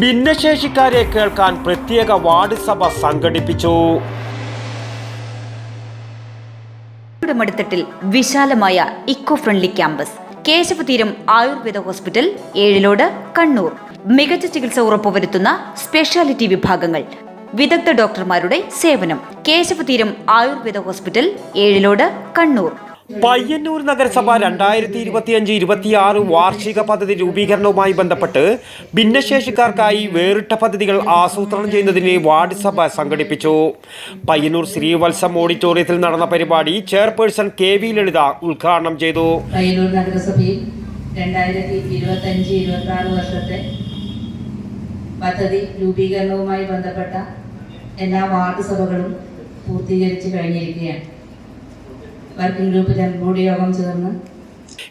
ഭിന്നശേഷിക്കാരെ കേൾക്കാൻ പ്രത്യേക വാർഡ് സഭ സംഘടിപ്പിച്ചു. മടുത്തട്ടിൽ വിശാലമായ eco friendly campus Keshavatheeram Ayurveda hospital Ezhilode Kannur. മികച്ച ചികിത്സ ഉറപ്പുവരുത്തുന്ന സ്പെഷ്യാലിറ്റി വിഭാഗങ്ങൾ വിദഗ്ധ ഡോക്ടർമാരുടെ സേവനം കേശവതീരം ആയുർവേദ ഹോസ്പിറ്റൽ ഏഴിലോട് കണ്ണൂർ. പയ്യന്നൂർ നഗരസഭ രണ്ടായിരത്തി ഇരുപത്തിയഞ്ച് ഇരുപത്തിയാറ് വാർഷിക പദ്ധതി രൂപീകരണവുമായി ബന്ധപ്പെട്ട് ഭിന്നശേഷിക്കാർക്കായി വേറിട്ട പദ്ധതികൾ ആസൂത്രണം ചെയ്യുന്നതിന് വാർഡ് സഭ സംഘടിപ്പിച്ചു. പയ്യന്നൂർ ശ്രീവത്സം ഓഡിറ്റോറിയത്തിൽ നടന്ന പരിപാടി ചെയർപേഴ്സൺ കെ വി ലളിത ഉദ്ഘാടനം ചെയ്തു. പയ്യന്നൂർ നഗരസഭയിൽ രണ്ടായിരത്തി ഇരുപത്തഞ്ച് ഇരുപത്തി ആറ് വർഷത്തെ പദ്ധതി രൂപീകരണവുമായി ബന്ധപ്പെട്ട എല്ലാ വാർഡ് സഭകളും പൂർത്തീകരിച്ചു കഴിഞ്ഞിരിക്കുകയാണ്. വർക്കിംഗ് ഗ്രൂപ്പ് ജനറൽ യോഗം ചേർന്ന്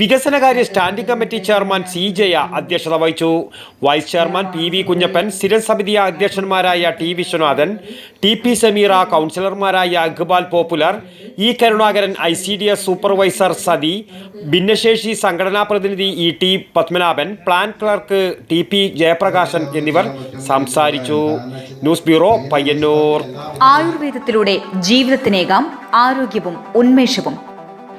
വികസനകാര്യ standing committee chairman C Jaya അധ്യക്ഷത വഹിച്ചു. Vice chairman P V Kunhappan സ്ഥിരം സമിതി അധ്യക്ഷന്മാരായ T Viswanathan T P Sameera കൗൺസിലർമാരായ Akhbal popular E Karunakaran I C D S supervisor Sathi ഭിന്നശേഷി സംഘടനാ പ്രതിനിധി E T Padmanabhan plan clerk T P Jayaprakashan എന്നിവർ സംസാരിച്ചു. News bureau Payyanur. ആയുർവേദത്തിലൂടെ ജീവിതത്തിനേകാം ആരോഗ്യവും ഉന്മേഷവും.